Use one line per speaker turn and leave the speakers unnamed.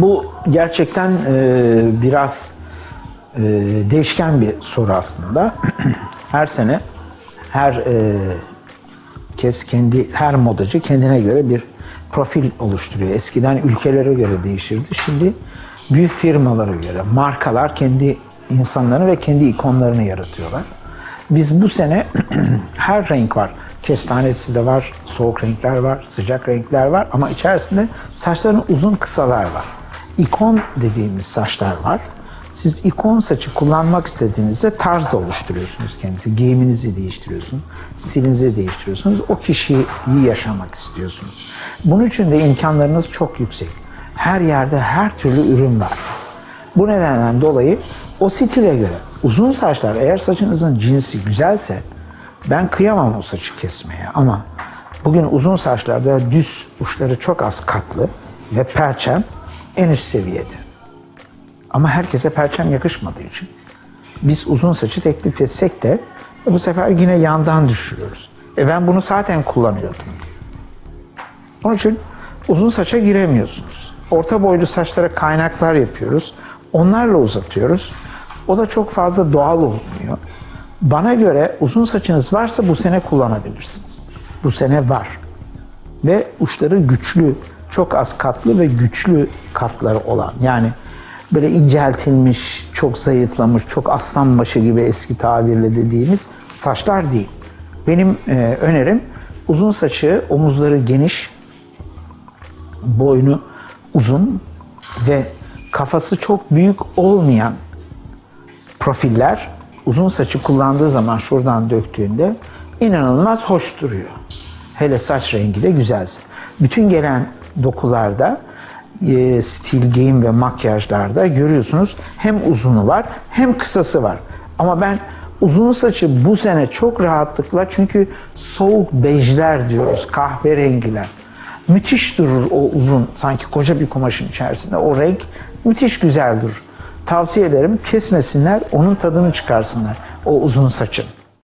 Bu gerçekten e, biraz e, değişken bir soru aslında. her sene her e, kez kendi her modacı kendine göre bir profil oluşturuyor. Eskiden ülkelere göre değişirdi. Şimdi büyük firmalara göre markalar kendi insanlarını ve kendi ikonlarını yaratıyorlar. Biz bu sene her renk var. Kestanesi de var, soğuk renkler var, sıcak renkler var ama içerisinde saçların uzun kısalar var. İkon dediğimiz saçlar var. Siz ikon saçı kullanmak istediğinizde tarz da oluşturuyorsunuz kendinizi. Giyiminizi değiştiriyorsunuz, stilinizi değiştiriyorsunuz. O kişiyi yaşamak istiyorsunuz. Bunun için de imkanlarınız çok yüksek. Her yerde her türlü ürün var. Bu nedenden dolayı o stile göre uzun saçlar eğer saçınızın cinsi güzelse ben kıyamam o saçı kesmeye ama bugün uzun saçlarda düz uçları çok az katlı ve perçem en üst seviyede. Ama herkese perçem yakışmadığı için biz uzun saçı teklif etsek de bu sefer yine yandan düşürüyoruz. E ben bunu zaten kullanıyordum. Onun için uzun saça giremiyorsunuz. Orta boylu saçlara kaynaklar yapıyoruz. Onlarla uzatıyoruz. O da çok fazla doğal olmuyor. Bana göre uzun saçınız varsa bu sene kullanabilirsiniz. Bu sene var. Ve uçları güçlü, çok az katlı ve güçlü katları olan. Yani böyle inceltilmiş, çok zayıflamış, çok aslan başı gibi eski tabirle dediğimiz saçlar değil. Benim e, önerim uzun saçı, omuzları geniş, boynu uzun ve kafası çok büyük olmayan profiller uzun saçı kullandığı zaman şuradan döktüğünde inanılmaz hoş duruyor. Hele saç rengi de güzelse. Bütün gelen dokularda e, stil, giyim ve makyajlarda görüyorsunuz hem uzunu var hem kısası var. Ama ben uzun saçı bu sene çok rahatlıkla çünkü soğuk bejler diyoruz, kahverengiler. Müthiş durur o uzun, sanki koca bir kumaşın içerisinde o renk müthiş güzel durur. Tavsiye ederim kesmesinler, onun tadını çıkarsınlar o uzun saçın.